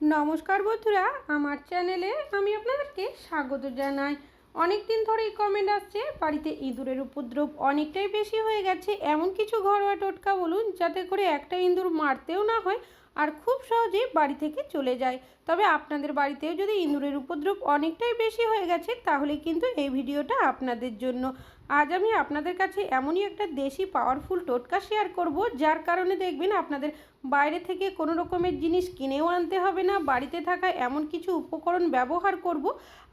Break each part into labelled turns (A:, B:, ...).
A: নমস্কার বন্ধুরা, আমার চ্যানেলে আমি আপনাদেরকে স্বাগত জানাই। অনেক দিন ধরেই কমেন্ট আসছে, বাড়িতে ইঁদুরের উপদ্রব অনেকটাই বেশি হয়ে গেছে। এমন কিছু ঘরোয়া টোটকা বলুন, যাতে করে একটা ইঁদুর মারতেও না হয় আর খুব সহজেই বাড়ি থেকে চলে যায়। তবে আপনাদের বাড়িতেও যদি ইঁদুরের উপদ্রব অনেকটাই বেশি হয়ে গেছে, তাহলে কিন্তু এই ভিডিওটা আপনাদের জন্য। আজ আমি আপনাদের কাছে এমনই একটা দেশি পাওয়ারফুল টোটকা শেয়ার করব, যার কারণে দেখবেন আপনাদের বাইরে থেকে কোনো রকমের জিনিস কিনেও আনতে হবে না বাড়িতে থাকা এমন কিছু উপকরণ ব্যবহার করব।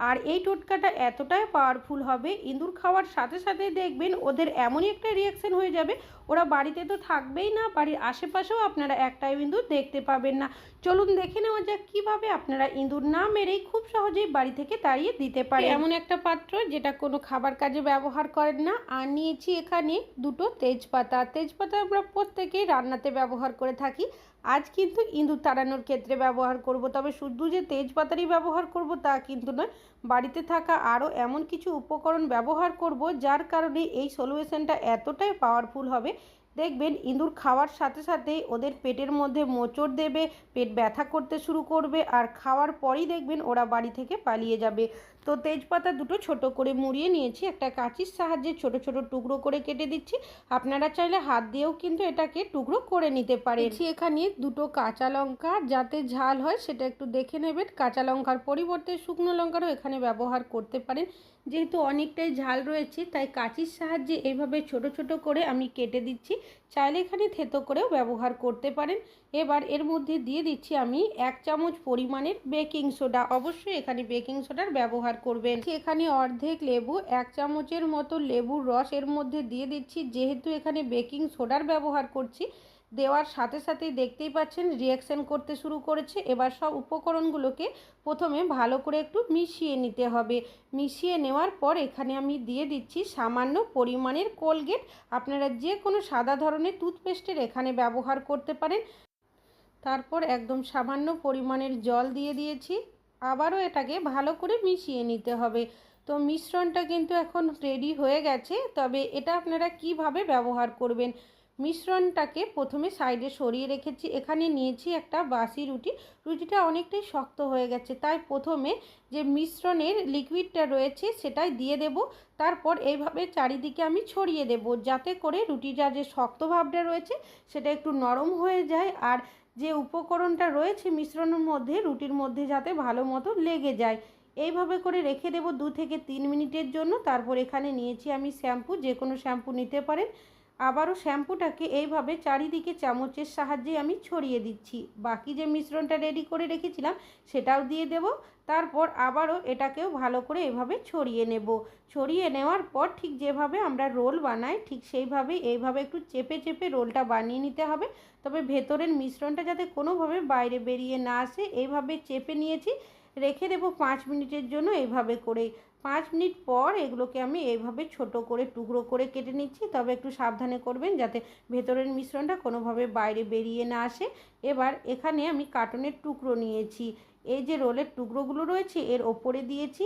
A: আর এই টোটকাটা এতটাই পাওয়ারফুল হবে ইঁদুর খাওয়ার সাথে সাথে দেখবেন ওদের এমনই একটা রিয়াকশন হয়ে যাবে। ওরা বাড়িতে তো থাকবেই না বাড়ির আশেপাশেও আপনারা একটাই ইঁদুর দেখতে পাবেন না। চলুন দেখে নেওয়া যাক কীভাবে আপনারা ইঁদুর না মেরেই খুব সহজেই বাড়ি থেকে তাড়িয়ে দিতে পারে এমন একটা পাত্র যেটা কোনো খাবার কাজে ব্যবহার করেন না। আর নিয়েছি এখানে দুটো তেজপাতা। তেজপাতা আমরা প্রত্যেকেই রান্নাতে ব্যবহার করে থাকি। আজ কিন্তু ইঁদুর তাড়ানোর ক্ষেত্রে ব্যবহার করব, তবে শুধু যে তেজপাতারই ব্যবহার করব তা কিন্তু নয়। বাড়িতে থাকা আরও এমন কিছু উপকরণ ব্যবহার করব, যার কারণে এই সলিউশনটা এতটাই পাওয়ারফুল হবে দেখবেন ইঁদুর খাওয়ার সাথে সাথেই ওদের পেটের মধ্যে মোচড় দেবে, পেট ব্যথা করতে শুরু করবে আর খাওয়ার পরই দেখবেন ওরা বাড়ি থেকে পালিয়ে যাবে। তো তেজপাতা দুটো ছোট করে মুড়িয়ে নিয়েছি, একটা কাঁচির সাহায্যে ছোট ছোট টুকরো করে কেটে দিচ্ছি। আপনারা চাইলে হাত দিয়েও কিন্তু এটাকে টুকরো করে নিতে পারেন। এখানে দুটো কাঁচা লঙ্কা, যাতে ঝাল হয় সেটা একটু দেখে নেবেন। কাঁচা লঙ্কার পরিবর্তে শুকনো লঙ্কারও এখানে ব্যবহার করতে পারেন। যেহেতু অনেকটাই ঝাল রয়েছে, তাই কাঁচির সাহায্যে এভাবে ছোট ছোট করে আমি কেটে দিচ্ছি। চাইলে এখানে থেতো করেও ব্যবহার করতে পারেন। এবার এর মধ্যে দিয়ে দিচ্ছি আমি এক চামচ পরিমাণের বেকিং সোডা। অবশ্যই এখানে বেকিং সোডার ব্যবহার করবেন। এখানে অর্ধেক লেবু, এক চামচের মতো লেবুর রস এর মধ্যে দিয়ে দিচ্ছি। যেহেতু এখানে বেকিং সোডার ব্যবহার করছি দেওয়ার সাথে সাথেই দেখতেই পাচ্ছেন রিয়াকশান করতে শুরু করেছে। এবার সব উপকরণগুলোকে প্রথমে ভালো করে একটু মিশিয়ে নিতে হবে। মিশিয়ে নেওয়ার পর এখানে আমি দিয়ে দিচ্ছি সামান্য পরিমাণের কোলগেট আপনারা যে কোনো সাদা ধরনের টুথপেস্টের এখানে ব্যবহার করতে পারেন। তারপর একদম সামান্য পরিমাণের জল দিয়ে দিয়েছি। আবারও এটাকে ভালো করে মিশিয়ে নিতে হবে। তো মিশ্রণটা কিন্তু এখন রেডি হয়ে গেছে। তবে এটা আপনারা কীভাবে ব্যবহার করবেন? মিশ্রণটাকে প্রথমে সাইডে সরিয়ে রেখেছি। এখানে নিয়েছি একটা বাসি রুটি। রুটিটা অনেকটাই শক্ত হয়ে গেছে। তাই প্রথমে যে মিশ্রণের লিকুইডটা রয়েছে সেটাই দিয়ে দেব। তারপর এইভাবে চারিদিকে আমি ছড়িয়ে দেব যাতে করে রুটিটা যে শক্ত ভাবটা রয়েছে সেটা একটু নরম হয়ে যায় আর যে উপকরণটা রয়েছে মিশ্রণের মধ্যে, রুটির মধ্যে যাতে ভালো মতো লেগে যায়। এইভাবে করে রেখে দেব দু থেকে তিন মিনিটের জন্য। তারপর এখানে নিয়েছি আমি শ্যাম্পু। যে কোনো শ্যাম্পু নিতে পারেন। আবারও শ্যাম্পুটাকে এইভাবে চারিদিকে চামচের সাহায্যে আমি ছড়িয়ে দিচ্ছি। বাকি যে মিশ্রণটা রেডি করে রেখেছিলাম, সেটাও দিয়ে দেব। তারপর আবারও এটাকেও ভালো করে এভাবে ছড়িয়ে নেব। ছড়িয়ে নেওয়ার পর ঠিক যেভাবে আমরা রোল বানাই, ঠিক সেইভাবেই এইভাবে একটু চেপে চেপে রোলটা বানিয়ে নিতে হবে। তবে ভেতরের মিশ্রণটা যাতে কোনোভাবে বাইরে বেরিয়ে না আসে, এইভাবে চেপে নিয়েছি। রেখে দেবো পাঁচ মিনিটের জন্য এইভাবে করে। পাঁচ মিনিট পর এগুলোকে আমি এইভাবে ছোট করে, টুকরো করে কেটে নিচ্ছি। তবে একটু সাবধানে করবেন যাতে ভেতরের মিশ্রণটা কোনোভাবে বাইরে বেরিয়ে না আসে। এবার এখানে আমি কার্টনের টুকরো নিয়েছি। এই যে রোলের টুকরোগুলো রয়েছে, এর ওপরে দিয়েছি।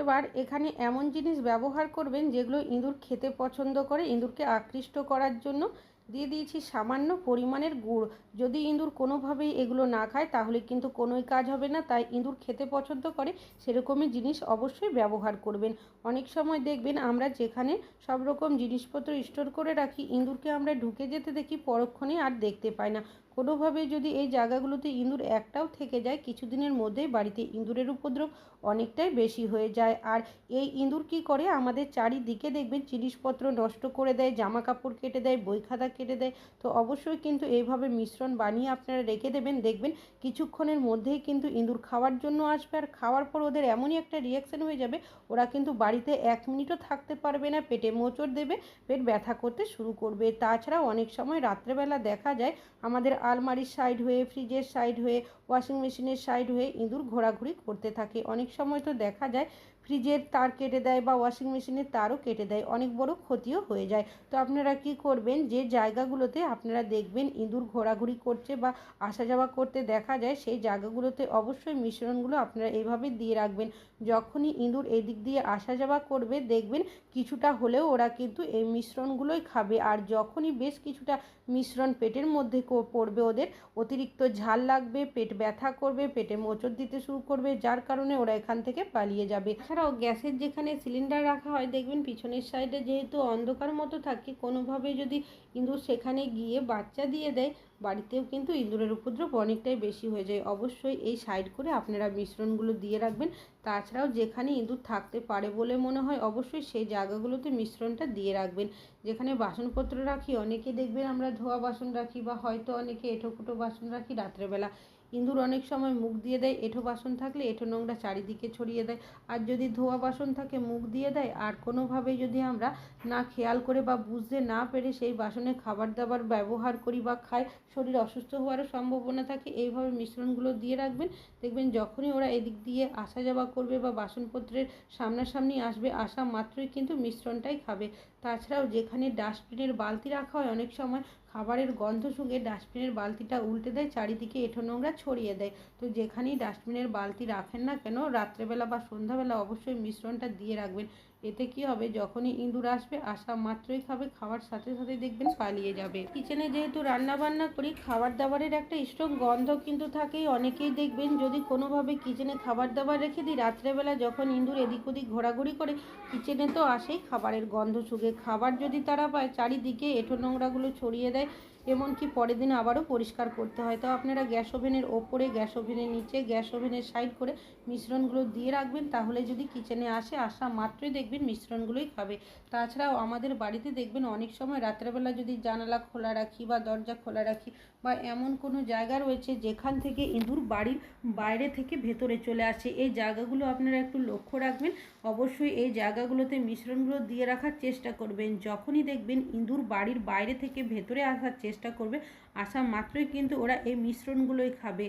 A: এবার এখানে এমন জিনিস ব্যবহার করবেন যেগুলো ইঁদুর খেতে পছন্দ করে, ইঁদুরকে আকৃষ্ট করার জন্য। দিয়ে দিয়েছি সামান্য পরিমাণের গুড়। যদি ইঁদুর কোনোভাবেই এগুলো না খায়, তাহলে কিন্তু কোনোই কাজ হবে না। তাই ইঁদুর খেতে পছন্দ করে, সেরকমই জিনিস অবশ্যই ব্যবহার করবেন। অনেক সময় দেখবেন আমরা যেখানে সব রকম জিনিসপত্র স্টোর করে রাখি, ইঁদুরকে আমরা ঢুকে যেতে দেখি পরক্ষণে আর দেখতে পাই না। কোনোভাবে যদি এই জায়গাগুলোতে ইঁদুর একটাও থেকে যায়, কিছুদিনের মধ্যেই বাড়িতে ইঁদুরের উপদ্রব অনেকটাই বেশি হয়ে যায়। আর এই ইঁদুর কি করে? আমাদের চারিদিকে দেখবেন জিনিসপত্র নষ্ট করে দেয় জামা কাপড় কেটে দেয় বই খাতা কেটে দেয়। তো অবশ্যই কিন্তু এইভাবে মিশ্রণ বানিয়ে আপনারা রেখে দেবেন। দেখবেন কিছুক্ষণের মধ্যেই কিন্তু ইঁদুর খাওয়ার জন্য আসবে। আর খাওয়ার পর ওদের এমনই একটা রিয়াকশান হয়ে যাবে, ওরা কিন্তু বাড়িতে এক মিনিটও থাকতে পারবে না, পেটে মোচড় দেবে, পেট ব্যথা করতে শুরু করবে। তাছাড়া অনেক সময় রাত্রেবেলা দেখা যায়, আমাদের আলমারির সাইড হয়ে ফ্রিজের সাইড হয়ে ওয়াশিং মেশিনের সাইড হয়ে ইঁদুর ঘোরাঘুরি করতে থাকে। অনেক সময় তো দেখা যায় ফ্রিজের তার কেটে দেয় বা ওয়াশিং মেশিনের তারও কেটে দেয়, অনেক বড় ক্ষতিও হয়ে যায়। তো আপনারা কি করবেন? যে জায়গাগুলোতে আপনারা দেখবেন ইঁদুর ঘোরাঘুরি করছে বা আসা যাওয়া করতে দেখা যায়, সেই জায়গাগুলোতে অবশ্যই মিশ্রণগুলো আপনারা এইভাবে দিয়ে রাখবেন। যখনই ইঁদুর এদিক দিয়ে আসা যাওয়া করবে, দেখবেন কিছুটা হলেও ওরা কিন্তু এই মিশ্রণগুলোই খাবে। আর যখনই বেশ কিছুটা মিশ্রণ পেটের মধ্যে পড়বে ওদের, অতিরিক্ত ঝাল লাগবে, পেট ব্যথা করবে, পেটে মোচড় দিতে শুরু করবে, যার কারণে ওরা এখান থেকে পালিয়ে যাবে। এছাড়াও গ্যাসের যেখানে সিলিন্ডার রাখা হয়, দেখবেন পিছনের সাইডে যেহেতু অন্ধকার মতো থাকে, কোনোভাবে যদি ইঁদুর সেখানে গিয়ে বাচ্চা দিয়ে দেয়, বাড়িতেও কিন্তু ইঁদুরের উপদ্রব অনেকটাই বেশি হয়ে যায়। অবশ্যই এই সাইড করে আপনারা মিশ্রণগুলো দিয়ে রাখবেন। তাছাড়াও যেখানে ইঁদুর থাকতে পারে বলে মনে হয়, অবশ্যই সেই জায়গাগুলোতে মিশ্রণটা দিয়ে রাখবেন। যেখানে বাসনপত্র রাখি, অনেকে দেখবেন আমরা ধোয়া বাসন রাখি বা হয়তো অনেকে এঁঠোকুটো বাসন রাখি রাত্রেবেলা। ইঁদুর অনেক সময় মুখ দিয়ে দেয়, এঁঠো বাসন থাকলে এঁঠো নোংরা চারিদিকে ছড়িয়ে দেয়। আর যদি ধোয়া বাসন থাকে, মুখ দিয়ে দেয়। আর কোনোভাবে যদি আমরা না খেয়াল করে বা বুঝতে না পেরে সেই বাসনে খাবার দাবার ব্যবহার করি বা খাই, শরীর অসুস্থ হওয়ারও সম্ভাবনা থাকে, এইভাবে মিশ্রণগুলো দিয়ে রাখবেন। দেখবেন যখনই ওরা এদিক দিয়ে আসা যাওয়া করবে বা বাসনপত্রের সামনাসামনি আসবে, আসা মাত্রই কিন্তু মিশ্রণটাই খাবে। তাছাড়াও যেখানে ডাস্টবিনের বালতি রাখা হয়, অনেক সময় খাবারের গন্ধ শুঁকে ডাস্টবিনের বালতিটা উল্টে দেয়, চারিদিকে এঁঠো নোংরা ছড়িয়ে দেয়। তো যেখানেই ডাস্টবিনের বালতি রাখেন না কেন, রাত্রেবেলা বা সন্ধ্যাবেলা অবশ্যই মিশ্রণটা দিয়ে রাখবেন। এতে কি হবে? যখনই ইঁদুর আসবে আসা মাত্রই খাবে, খাওয়ার সাথে সাথে দেখবেন পালিয়ে যাবে। কিচেনে যেহেতু রান্না বান্না করি খাবার দাবারের একটা স্ট্রং গন্ধ কিন্তু থাকেই। অনেকেই দেখবেন যদি কোনোভাবে কিচেনে খাবার দাবার রেখে দিই, রাত্রেবেলা যখন ইঁদুর এদিক ওদিক ঘোরাঘুরি করে, কিচেনে তো আসেই খাবারের গন্ধ শুকে। খাবার যদি তারা পায়, চারিদিকে এঁঠো নোংরাগুলো ছড়িয়ে দেয় এমনকি পরের দিন আবারও পরিষ্কার করতে হয়। তো আপনারা গ্যাস ওভেনের ওপরে, গ্যাস ওভেনের নিচে, গ্যাস ওভেনের সাইড করে মিশ্রণগুলো দিয়ে রাখবেন। তাহলে যদি কিচেনে আসে, আসা মাত্রই দেখবেন মিশ্রণগুলোই খাবে। তাছাড়াও আমাদের বাড়িতে দেখবেন অনেক সময় রাত্রেবেলা যদি জানালা খোলা রাখি বা দরজা খোলা রাখি বা এমন কোনো জায়গা রয়েছে যেখান থেকে ইঁদুর বাড়ির বাইরে থেকে ভেতরে চলে আসে? এই জায়গাগুলো আপনারা একটু লক্ষ্য রাখবেন। অবশ্যই এই জায়গাগুলোতে মিশ্রণগুলো দিয়ে রাখার চেষ্টা করবেন। যখনই দেখবেন ইঁদুর বাড়ির বাইরে থেকে ভেতরে আসার চেষ্টা করবে আসা মাত্রই কিন্তু ওরা এই মিশ্রণগুলোই খাবে।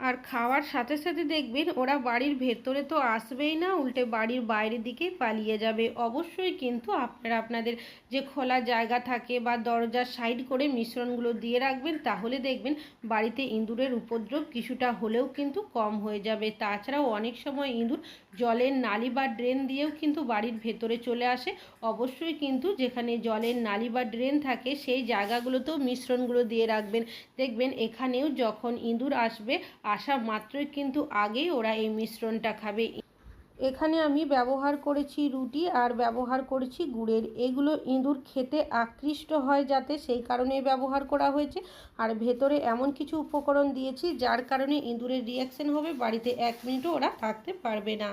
A: আর খাওয়ার সাথে সাথে দেখবেন ওরা বাড়ির ভেতরে তো আসবেই না, উল্টে বাড়ির বাইরের দিকেই পালিয়ে যাবে। অবশ্যই কিন্তু আপনারা আপনাদের যে খোলা জায়গা থাকে বা দরজার সাইড করে মিশ্রণগুলো দিয়ে রাখবেন, তাহলে দেখবেন বাড়িতে ইঁদুরের উপদ্রব কিছুটা হলেও কিন্তু কম হয়ে যাবে। তাছাড়াও অনেক সময় ইঁদুর জলের নালি বা ড্রেন দিয়েও কিন্তু বাড়ির ভেতরে চলে আসে। অবশ্যই কিন্তু যেখানে জলের নালি বা ড্রেন থাকে, সেই জায়গাগুলোতেও মিশ্রণগুলো দিয়ে রাখবেন। দেখবেন এখানেও যখন ইঁদুর আসবে আসা মাত্রই কিন্তু আগে ওরা এই মিশ্রণটা খাবে। এখানে আমি ব্যবহার করেছি রুটি আর ব্যবহার করেছি গুড়ের। এগুলো ইঁদুর খেতে আকৃষ্ট হয় যাতে সেই কারণে ব্যবহার করা হয়েছে। আর ভেতরে এমন কিছু উপকরণ দিয়েছি যার কারণে ইঁদুরের রিয়াকশন হবে। বাড়িতে এক মিনিটও ওরা থাকতে পারবে না।